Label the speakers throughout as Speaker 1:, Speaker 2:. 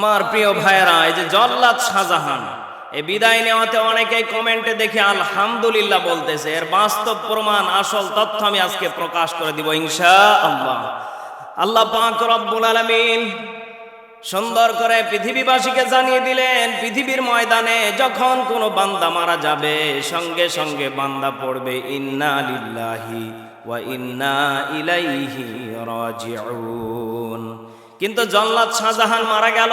Speaker 1: আমার প্রিয় ভাইয়েরা, এই যে জল্লাদ শাহজাহান, এই বিদায় নেওয়াতে অনেকেই কমেন্টে দেখে আলহামদুলিল্লাহ বলতেছে, এর বাস্তব প্রমাণ, আসল তথ্য আমি আজকে প্রকাশ করে দিব ইনশা আল্লাহ আল্লাহ পাক রব্বুল আলামিন সুন্দর করে পৃথিবীবাসীকে জানিয়ে দিলেন, পৃথিবীর ময়দানে যখন কোনো বান্দা মারা যাবে, সঙ্গে সঙ্গে বান্দা পড়বে, ইন্না লিল্লাহি ওয়া ইন্না ইলাইহি রাজিউন। কিন্তু জল্লাদ শাহজাহান মারা গেল।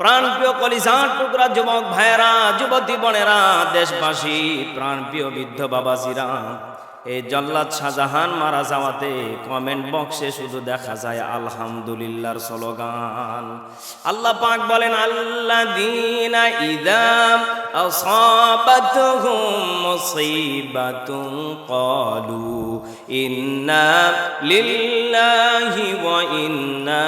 Speaker 1: প্রাণপ্রিয় কলিজার টুকরা যুবক ভাইয়েরা, যুবতী বোনেরা, দেশবাসী, প্রাণপ্রিয় বৃদ্ধ বাবাজিরা, এই জল্লাদ শাহজাহান মারা যাওয়াতে কমেন্ট বক্সে শুধু দেখা যায় আলহামদুলিল্লাহর স্লোগান। আল্লাহ পাক বলেন আল্লাহ দিনা ইদাম আসাবাতুহুম মুসিবাতুন ক্বালু ইন্না লিল্লাহি ওয়া ইন্না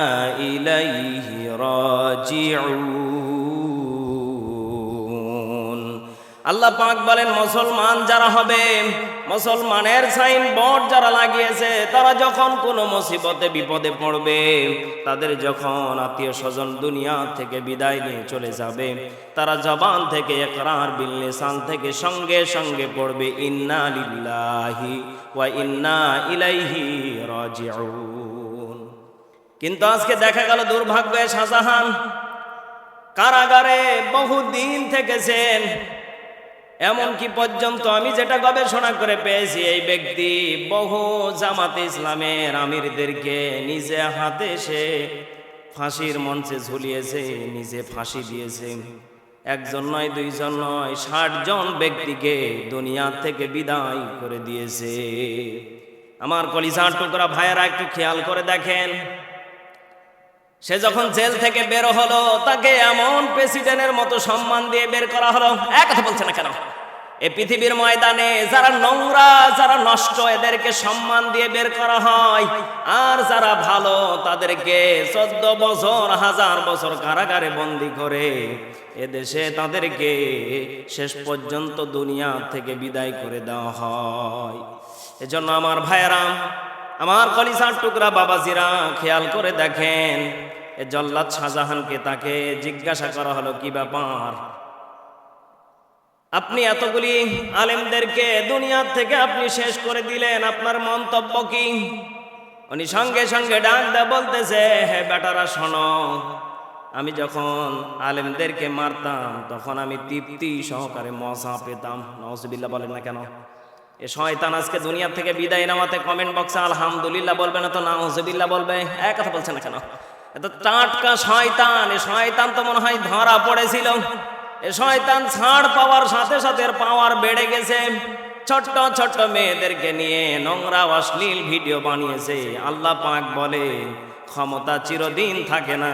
Speaker 1: আল্লাহ পাক বলেন, মুসলমান যারা হবে, মুসলমানের সাইন বোর্ড যারা লাগিয়েছে, তারা যখন কোনো মুসিবতে, বিপদে পড়বে, তাদের যখন আত্মীয় স্বজন দুনিয়া থেকে বিদায় নিয়ে চলে যাবে, তারা জবান থেকে একরার বিল লিসান থেকে সঙ্গে সঙ্গে পড়বে, ইন্না লিল্লাহি ওয়া ইন্না ইলাইহি রাজিউন। কিন্তু আজকে দেখা গেল দুর্ভাগ্য শাহজাহান কারাগারে বহুদিন থেকেছেন। এমনকি পর্যন্ত আমি যেটা গবেষণা করে পেয়েছি, এই ব্যক্তি বহু জামাতে ইসলামের আমিরদেরকে নিজে হাতে সে ফাঁসির মঞ্চে ঝুলিয়েছে, নিজে ফাঁসি দিয়েছে। একজন নয়, দুইজন নয়, ষাট জন ব্যক্তিকে দুনিয়া থেকে বিদায় করে দিয়েছে। আমার কলিজার টুকরা ভাইয়েরা একটু খেয়াল করে দেখেন। সে যখন জেল থেকে বের হলো, তাকে এমন প্রেসিডেন্টের মতো সম্মান দিয়ে বের করা হলো। এক কথা বলছে না কেন? এ পৃথিবীর ময়দানে যারা নোংরা, যারা নষ্ট, এদেরকে সম্মান দিয়ে বের করা হয়। আর যারা ভালো, তাদেরকে চোদ্দ বছর, হাজার বছর কারাগারে বন্দি করে এদেশে তাদেরকে শেষ পর্যন্ত দুনিয়া থেকে বিদায় করে দেওয়া হয়। এজন্য আমার ভাইয়েরাম আমার কলিসার টুকরা বাবাজিরা খেয়াল করে দেখেন, এ জল্লাদ শাহজাহানকে তাকে জিজ্ঞাসা করা হলো, কি ব্যাপার? আপনি এতগুলি আলেমদেরকে দুনিয়ার থেকে আপনি শেষ করে দিলেন, আপনার মন্তব্য কি? উনি সঙ্গে সঙ্গে ডাক দেয় বলতেছে, হে বেটারা, শোনো, আমি যখন আলেমদেরকে মারতাম, তখন আমি তৃপ্তি সহকারে মজা পেতাম। নজবিল্লা বলেন না কেন? এ শয়তান আজকে দুনিয়া থেকে বিদায় নামাতে কমেন্ট বক্সে আলহামদুলিল্লাহ বলবে না তো নাউজুবিল্লাহ বলবে। এক কথা বলছে না কেন? এত টাটকা শয়তান, এ শয়তান তো মনে হয় ধরা পড়েছিল। এ শয়তান ছাড় পাওয়ার সাথে সাথে পাওয়ার বেড়ে গেছে। ছোট্ট ছোট্ট মেয়েদেরকে নিয়ে নোংরা অশ্লীল ভিডিও বানিয়েছে। আল্লাহ পাক বলে ক্ষমতা চিরদিন থাকে না।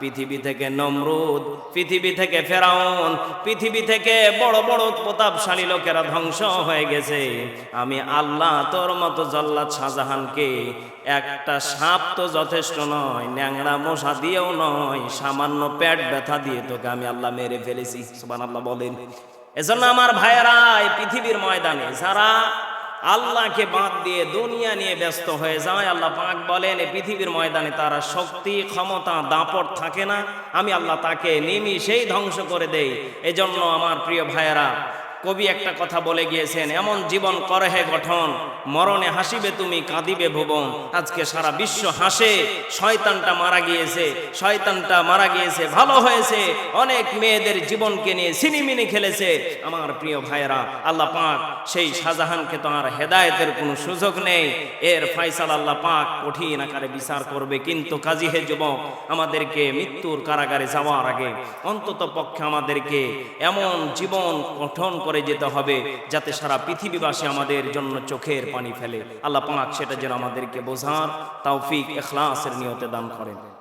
Speaker 1: পৃথিবী থেকে নমরুদ, পৃথিবী থেকে ফেরাউন, পৃথিবী থেকে বড় বড় প্রতাপশালী লোকেরা ধ্বংস হয়ে গেছে। আমি আল্লাহ তোর মতো জল্লাদ শাহজাহানকে একটা সাপ তো যথেষ্ট নয় ন্যাংরা মশা দিয়েও নয়, সামান্য পেট ব্যথা দিয়ে তোকে আমি আল্লাহ মেরে ফেলেছি। সুবান আল্লাহ বলেন। এজন্য আমার ভাইয়েরা পৃথিবীর ময়দানে যারা আল্লাহকে বাদ দিয়ে দুনিয়া নিয়ে ব্যস্ত হয়ে যায়। আল্লাহ পাক বলেন এই পৃথিবীর ময়দানে তারা শক্তি, ক্ষমতা, দাপট থাকে না। আমি আল্লাহ তাকে নিমি সেই ধ্বংস করে দেই। এজন্য আমার প্রিয় ভাইয়েরা কবি একটা কথা বলে গিয়েছেন, এমন জীবন করে হে গঠন, মরণে হাসিবে তুমি, কাঁদিবে ভুবন। আজকে সারা বিশ্ব হাসে, শয়তানটা মারা গিয়েছে, শয়তানটা মারা গিয়েছে, ভালো হয়েছে। অনেক মেয়েদের জীবনকে নিয়ে সিনিমিনি খেলেছে। আমার প্রিয় ভাইয়েরা, আল্লাহ পাক সেই শাহজাহানকে তো আর হেদায়েতের কোনো সুযোগ নেই। এর ফয়সাল আল্লাহ পাক কঠিন আকারে বিচার করবে। কিন্তু কাজী হে যুবক, আমাদেরকে মৃত্যুর কারাগারে যাওয়ার আগে অন্তত পক্ষে আমাদেরকে এমন জীবন গঠন করে যেতে হবে, যাতে সারা পৃথিবীবাসী আমাদের জন্য চোখের পানি ফেলে। আল্লাহ পাক সেটা যেন আমাদেরকে বোঝার তৌফিক এখলাসের নিয়তে দান করেন।